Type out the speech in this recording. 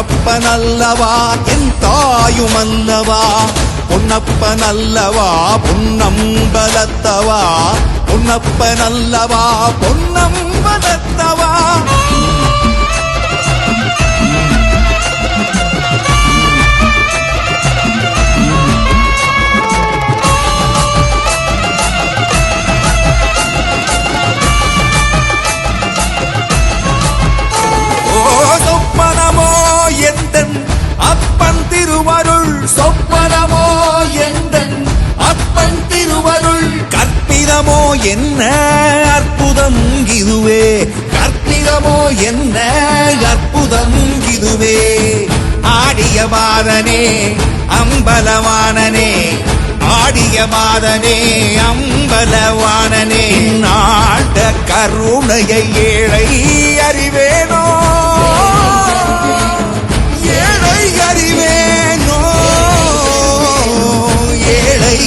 என்னப்பனல்லவா என் தாயும் அல்லவா பொன்னப்பனல்லவா பொன்னம்பலத்தவா? பொன்னப்பனல்லவா பொன்னம்பலத்தவா? சொப்பனமோ எந்தன் அப்பன் திருவருள் கற்பிதமோ என்ன? அற்புதம் இதுவே. கற்பிதமோ என்ன? அற்புதம் இதுவே. ஆடிய மாதனே அம்பலவானனே ஆடிய மாதனே அம்பலவானனே நாட்ட கருணையை ஏழை